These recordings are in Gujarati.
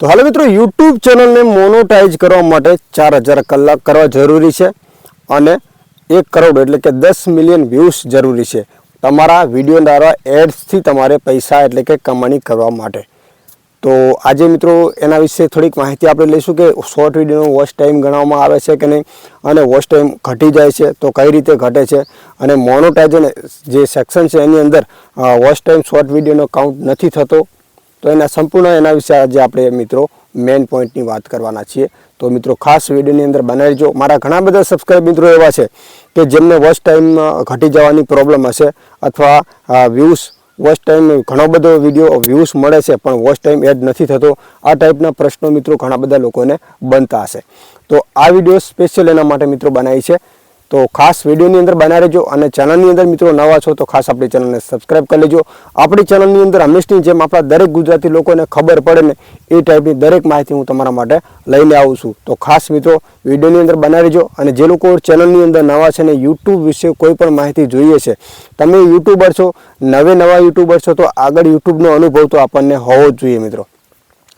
તો હાલો મિત્રો યુટ્યુબ ચેનલને મોનોટાઈઝ કરવા માટે ચાર હજાર કલાક કરવા જરૂરી છે અને એક કરોડ એટલે કે દસ મિલિયન વ્યૂઝ જરૂરી છે. તમારા વીડિયો દ્વારા એડ્સથી તમારે પૈસા એટલે કે કમાણી કરવા માટે. તો આજે મિત્રો, એના વિશે થોડીક માહિતી આપણે લઈશું કે શોર્ટ વિડીયોનો વોચ ટાઈમ ગણવામાં આવે છે કે નહીં અને વોચ ટાઈમ ઘટી જાય છે તો કઈ રીતે ઘટે છે અને મોનોટાઇઝન જે સેક્શન છે એની અંદર વોચ ટાઈમ શોર્ટ વિડીયોનો કાઉન્ટ નથી થતો. તો એના સંપૂર્ણ એના વિશે આજે આપણે મિત્રો મેઇન પોઈન્ટની વાત કરવાના છીએ. તો મિત્રો ખાસ વિડીયોની અંદર બનાવીજો. મારા ઘણા બધા સબસ્ક્રાઈબ મિત્રો એવા છે કે જેમને વોચ ટાઈમ ઘટી જવાની પ્રોબ્લેમ હશે અથવા વ્યૂઝ વોચ ટાઈમ ઘણો બધો વીડિયો વ્યૂઝ મળે છે પણ વોચ ટાઈમ એડ નથી થતો. આ ટાઈપના પ્રશ્નો મિત્રો ઘણા બધા લોકોને બનતા હશે. તો આ વીડિયો સ્પેશિયલ એના માટે મિત્રો બનાવી છે. તો ખાસ વિડીયોની અંદર બનાવી રહેજો અને ચેનલની અંદર મિત્રો નવા છો તો ખાસ આપણી ચેનલને સબસ્ક્રાઇબ કરી લેજો. આપણી ચેનલની અંદર હંમેશની જેમ આપણા દરેક ગુજરાતી લોકોને ખબર પડે ને એ ટાઈપની દરેક માહિતી હું તમારા માટે લઈને આવું છું. તો ખાસ મિત્રો વિડીયોની અંદર બનાવી રહેજો અને જે લોકો ચેનલની અંદર નવા છે ને યુટ્યુબ વિશે કોઈ પણ માહિતી જોઈએ છે, તમે યુટ્યુબર છો, નવે નવા યુટ્યુબર છો તો આગળ યુટ્યુબનો અનુભવ તો આપણને હોવો જ જોઈએ મિત્રો.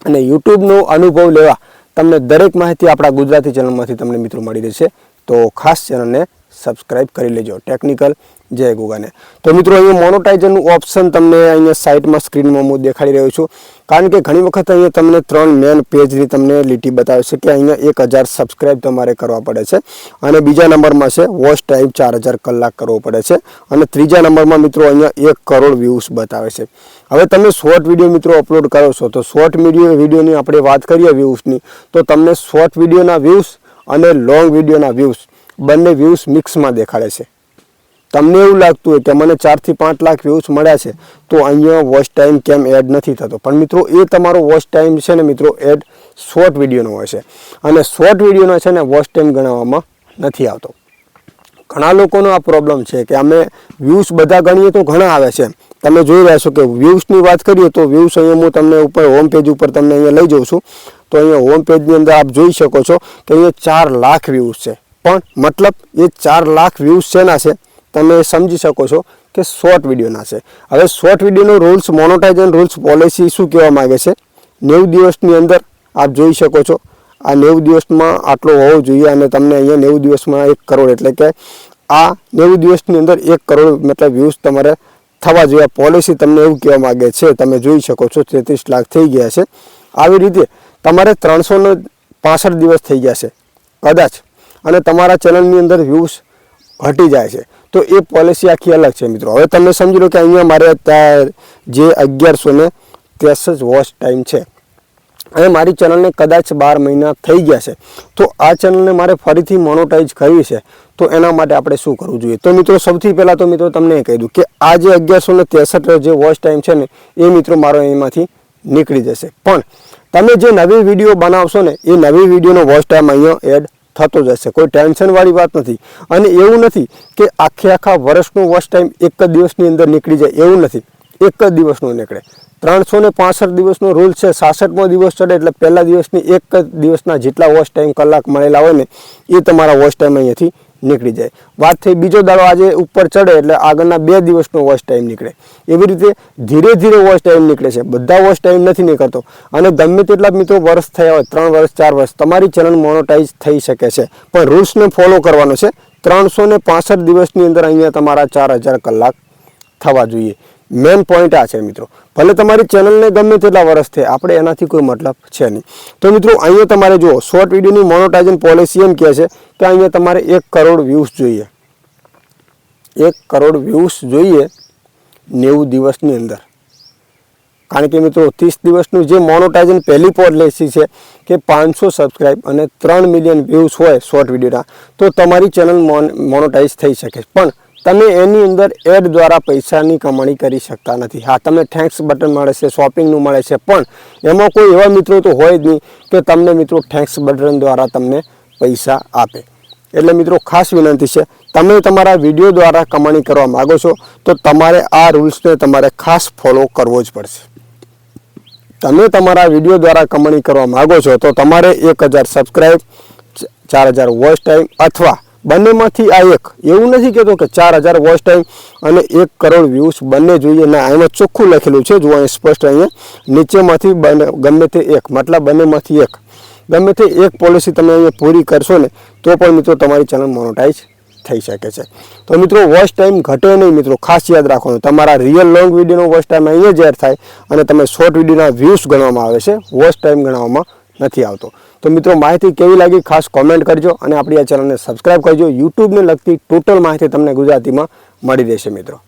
અને યુટ્યુબનો અનુભવ લેવા તમને દરેક માહિતી આપણા ગુજરાતી ચેનલમાંથી તમને મિત્રો મળી રહેશે. તો ખાસ ચેનલને સબસ્ક્રાઇબ કરી લેજો, ટેકનિકલ જય ગુગાને. તો મિત્રો અહીંયા મોનોટાઇઝરનું ઓપ્શન તમને અહીંયા સાઇટમાં સ્ક્રીનમાં હું દેખાડી રહ્યો છું. કારણ કે ઘણી વખત અહીંયા તમને ત્રણ મેન પેજની તમને લીટી બતાવે છે કે અહીંયા એક હજાર સબસ્ક્રાઇબ તમારે કરવા પડે છે અને બીજા નંબરમાં છે, વોચ ટાઈમ ચાર હજાર કલાક કરવો પડે છે અને ત્રીજા નંબરમાં મિત્રો અહીંયા એક કરોડ વ્યૂઝ બતાવે છે. હવે તમે શોર્ટ વીડિયો મિત્રો અપલોડ કરો છો, તો શોર્ટ વીડિયો વિડીયોની આપણે વાત કરીએ વ્યૂઝની, તો તમને શોર્ટ વિડીયોના વ્યૂઝ અને લોંગ વિડીયોના વ્યૂઝ બંને વ્યૂઝ મિક્સમાં દેખાડે છે. તમને એવું લાગતું હોય કે મને ચારથી પાંચ લાખ વ્યૂઝ મળ્યા છે, તો અહીંયા વોચ ટાઈમ કેમ એડ નથી થતો? પણ મિત્રો, એ તમારો વોચ ટાઈમ છે ને મિત્રો એડ શોર્ટ વિડીયોનો હોય છે. અને શોર્ટ વિડીયોનો છે ને વોચ ટાઈમ ગણાવવામાં નથી આવતો. ઘણા લોકોનો આ પ્રોબ્લેમ છે કે અમે વ્યૂઝ બધા ગણીએ તો ઘણા આવે છે. તમે જોઈ રહ્યા છો કે વ્યૂઝની વાત કરીએ તો વ્યૂઝ અહીંયા હું તમને ઉપર હોમ પેજ ઉપર તમને અહીંયા લઈ જાઉં છું. તો અહીંયા હોમ પેજની અંદર આપ જોઈ શકો છો કે અહીંયા ચાર લાખ વ્યૂઝ છે. પણ મતલબ એ ચાર લાખ વ્યૂઝ શેના છે? તમે સમજી શકો છો કે શોર્ટ વિડીયોના છે. હવે શોર્ટ વિડીયોનો રૂલ્સ મોનોટાઇઝન રૂલ્સ પોલિસી શું કહેવા માગે છે? નેવું દિવસની અંદર આપ જોઈ શકો છો. આ નેવું દિવસમાં આટલો હોવો જોઈએ અને તમને અહીંયા નેવું દિવસમાં એક કરોડ એટલે કે આ નેવું દિવસની અંદર એક કરોડ મતલબ વ્યૂઝ તમારે થવા જોઈએ. પોલિસી તમને એવું કહેવા માગે છે. તમે જોઈ શકો છો, તેત્રીસ લાખ થઈ ગયા છે. આવી રીતે તમારે ત્રણસો ને પાસઠ દિવસ થઈ જશે. કદાચ. અને તમારા ચેનલની અંદર વ્યૂઝ ઘટી જાય છે. તો એ પોલિસી આખી અલગ છે મિત્રો. હવે તમે સમજી લો કે અહીંયા મારે જે અગિયારસો ને ત્રેસઠ વોચ ટાઈમ છે. અને મારી ચેનલને કદાચ બાર મહિના થઈ ગયા છે. તો આ ચેનલને મારે ફરીથી મોનોટાઈઝ કરવી છે. તો એના માટે આપણે શું કરવું જોઈએ? તો મિત્રો, સૌથી પહેલાં તો મિત્રો તમને એ કહી દઉં કે આ જે અગિયારસો ને ત્રેસઠ જે વોચ ટાઈમ છે ને, એ મિત્રો મારો એમાંથી નીકળી જશે. પણ તમે જે નવી વીડિયો બનાવશો ને, એ નવી વિડીયોનો વોચ ટાઈમ અહીંયા એડ થતો જશે. કોઈ ટેન્શનવાળી વાત નથી. અને એવું નથી કે આખે આખા વર્ષનો વોચ ટાઈમ એક જ દિવસની અંદર નીકળી જાય. એવું નથી. એક જ દિવસનો નીકળે. ત્રણસો ને પાસઠ દિવસનો રૂલ છે. સાસઠમો દિવસ ચડે એટલે પહેલા દિવસની એક જ દિવસના જેટલા વોચ ટાઈમ કલાક મળેલા હોય ને, એ તમારા વોચ ટાઈમ અહીંયાથી નીકળી જાય. વાત થઈ બીજો દાડો આજે ઉપર ચડે એટલે આગળના બે દિવસનો વોશ ટાઈમ નીકળે. એવી રીતે ધીરે ધીરે વોશ ટાઈમ નીકળે છે. બધા વોશ ટાઈમ નથી નીકળતો. અને ગમે તેટલા મિત્રો વર્ષ થયા હોય, ત્રણ વર્ષ, ચાર વર્ષ, તમારી ચેનલ મોનોટાઈઝ થઈ શકે છે. પણ રૂલ્સને ફોલો કરવાનો છે. ત્રણસો ને દિવસની અંદર અહીંયા તમારા ચાર હજાર કલાક થવા જોઈએ. મેન પોઈન્ટ આ છે મિત્રો. ભલે તમારી ચેનલને ગમે તેટલા વર્ષ થાય, આપણે એનાથી કોઈ મતલબ છે નહીં. તો મિત્રો, અહીંયા તમારે જુઓ શોર્ટ વિડીયોની મોનોટાઇઝન પોલિસી એમ કહે છે કે અહીંયા તમારે એક કરોડ વ્યૂઝ જોઈએ. એક કરોડ વ્યૂઝ જોઈએ નેવું દિવસની અંદર. કારણ કે મિત્રો, ત્રીસ દિવસનું જે મોનોટાઇઝન પહેલી પોલિસી છે કે પાંચસો સબસ્ક્રાઈબ અને ત્રણ મિલિયન વ્યૂઝ હોય શોર્ટ વિડીયોના તો તમારી ચેનલ મોનોટાઇઝ થઈ શકે પણ તમે એની અંદર એડ દ્વારા પૈસાની કમાણી કરી શકતા નથી. હા, તમને થેન્ક્સ બટન મળે છે શોપિંગનું મળે છે, પણ એમાં કોઈ એવા મિત્રો તો હોય જ નહીં કે તમને મિત્રો થેન્ક્સ બટન દ્વારા તમને પૈસા આપે. એટલે મિત્રો ખાસ વિનંતી છે, તમે તમારા વીડિયો દ્વારા કમાણી કરવા માગો છો, તો તમારે આ રૂલ્સને તમારે ખાસ ફોલો કરવો જ પડશે. તમે તમારા વીડિયો દ્વારા કમાણી કરવા માગો છો, તો તમારે એક હજાર સબસ્ક્રાઈબ ચાર હજાર વોચ ટાઈમ અથવા બંનેમાંથી આ એક. એવું નથી કહેતો કે ચાર હજાર વોચ ટાઈમ અને એક કરોડ વ્યૂઝ બંને જોઈએ. ના એમાં ચોખ્ખું લખેલું છે. જો અહીં સ્પષ્ટ અહીંયા. નીચેમાંથી બંને, ગમે તે એક. મતલબ બંનેમાંથી એક. ગમે તે એક પોલિસી તમે અહીંયા પૂરી કરશો ને, તો પણ મિત્રો તમારી ચેનલ મોનોટાઈઝ થઈ શકે છે. તો મિત્રો વોચ ટાઈમ ઘટે નહીં મિત્રો. ખાસ યાદ રાખવાનું. તમારા રિયલ લોંગ વિડીયોનો વોચ ટાઈમ અહીંયા જ એડ થાય અને તમે શોર્ટ વિડીયોના વ્યૂઝ ગણવામાં આવે છે. વોચ ટાઈમ ગણવામાં નથી આવતો. તો મિત્રો, માહિતી કેવી લાગી ખાસ કોમેન્ટ કરજો અને આપણી આ ચેનલને સબસ્ક્રાઈબ કરજો. યુટ્યુબને લગતી ટોટલ માહિતી તમને ગુજરાતીમાં મળી રહેશે મિત્રો.